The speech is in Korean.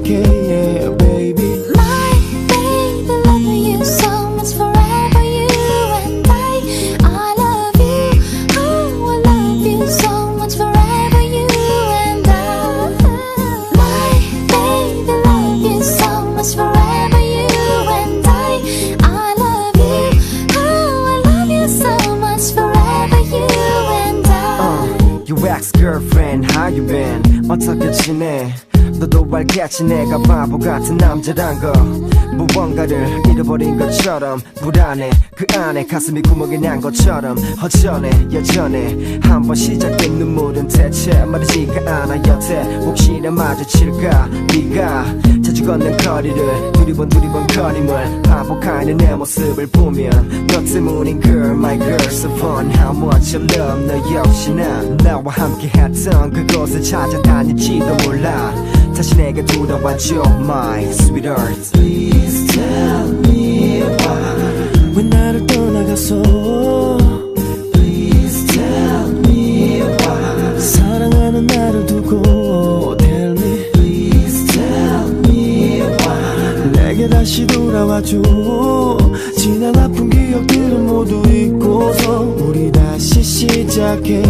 시작해 yeah, baby My baby, loving you so much forever. You and I, I love you. Oh, I love you so much forever. You and I. My baby, love you so much forever. You and I, I love you. Oh, I love you so much forever. You and I. Your ex-girlfriend, how you been? 어떻게 지내? 너도 알겠지 내가 바보 같은 남자란 거. 무언가를 잃어버린 것처럼 불안해. 그 안에 가슴이 구멍이 난 것처럼 허전해 여전해. 한 번 시작된 눈물은 대체 마르지가 않아. 여태 혹시나 마주칠까? 네가 자주 걷는 거리를 두리번 두리번 거림을 반복하는 내 모습을 보면 너 때문인 girl my girl so fun. How much I love 너 역시나 나와 함께 했던 그곳을 찾아다닐지도 몰라 내게 돌아와줘 my sweetheart Please tell me why 왜 나를 떠나갔어 Please tell me why 사랑하는 나를 두고 Tell me Please tell me why 내게 다시 돌아와줘 지난 아픈 기억들은 모두 잊고서 우리 다시 시작해